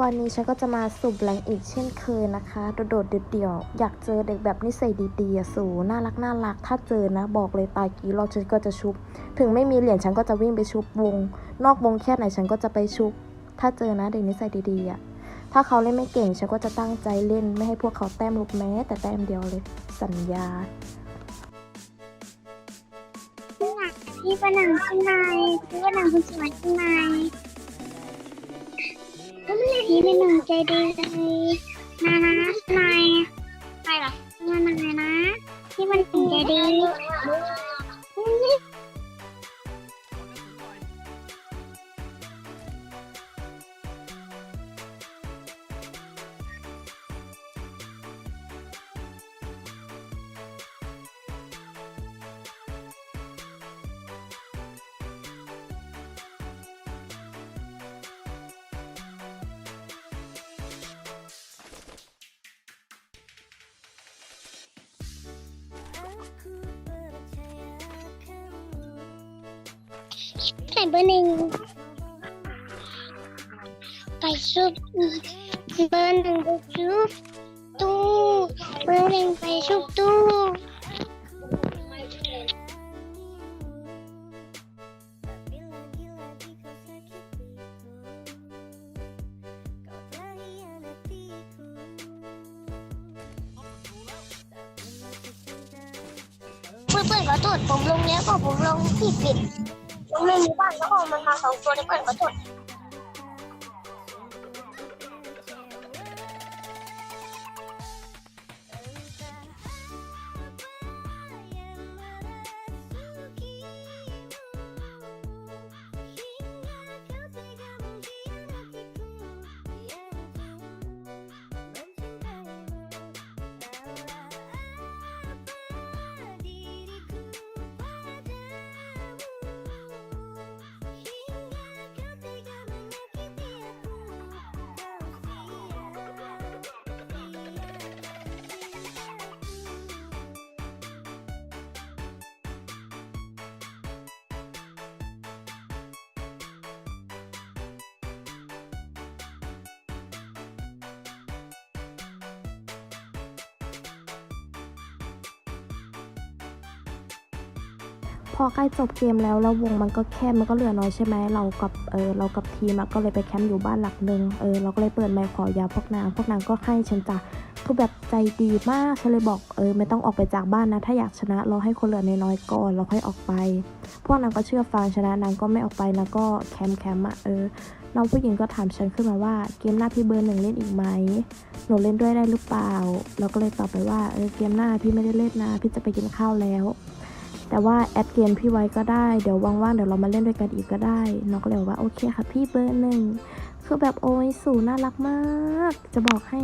วันนี้ฉันก็จะมาสูบแรงอีกเช่นเคยนะคะ โดดๆเดี่ยวๆอยากเจอเด็กแบบนิสัยดีๆสูน่ารักน่ารัก ถ้าเจอนะบอกเลยตายกี่รอบฉันก็จะชุบ ถึงไม่มีเหรียญฉันก็จะวิ่งไปชุบวง นอกวงแค่ไหนฉันก็จะไปชุบ ถ้าเจอนะเด็กนิสัยดีๆอะถ้าเขาเล่นไม่เก่งฉันก็จะตั้งใจเล่นไม่ให้พวกเขาแต้มลูกแม้ แต่แต้มเดียวเลย สัญญาพี่ปนังใช่ไหมพี่ปนังคุณสวยใช่ไหม ก็ไม่ได้พี่เป็นหนังใจดีเลยนะ ใส่เบอร์หนึ่งไปชุบเบอร์หนึ่งไปชุบตู้เบอร์หนึ่งไปชุบตู้เพื่อนเพื่อนขอโทษผมลงแล้วก็ผมลงที่ปิด ลงในหมู่บ้านแล้วก็มันมาสองตัวเลยเพื่อนขอโทษ พอใกล้จบเกมแล้วแล้ววงมันก็แคบมันก็เหลือน้อยใช่ไหมเรากับเออเรากับทีมอะก็เลยไปแคมป์อยู่บ้านหลักหนึ่งเออเราก็เลยเปิดไมค์ขอยาพวกนางพวกนางก็ให้ฉันจ้ะคือแบบใจดีมากฉันเลยบอกเออไม่ต้องออกไปจากบ้านนะ ถ้าอยากชนะเราให้คนเหลือน้อยๆก่อนเราค่อยออกไป พวกนางก็เชื่อฟังชนะนางก็ไม่ออกไปนะก็แคมป์แคมป์อะเออน้องผู้หญิงก็ถามฉันขึ้นมาว่าเกมหน้าพี่เบอร์หนึ่งเล่นอีกไหมหนูเล่นด้วยได้หรือเปล่า เราก็เลยตอบไปว่าเออเกมหน้าพี่ไม่ได้เล่นนะพี่จะไปกินข้าวแล้ว แต่ว่าแอดเกมพี่ไว้ก็ได้ เดี๋ยวว่างๆเดี๋ยวเรามาเล่นด้วยกันอีกก็ได้น้องก็เลยบอกว่าโอเคค่ะพี่เบอร์หนึ่งคือแบบโอ้ยสูน่ารักมาก จะบอกให้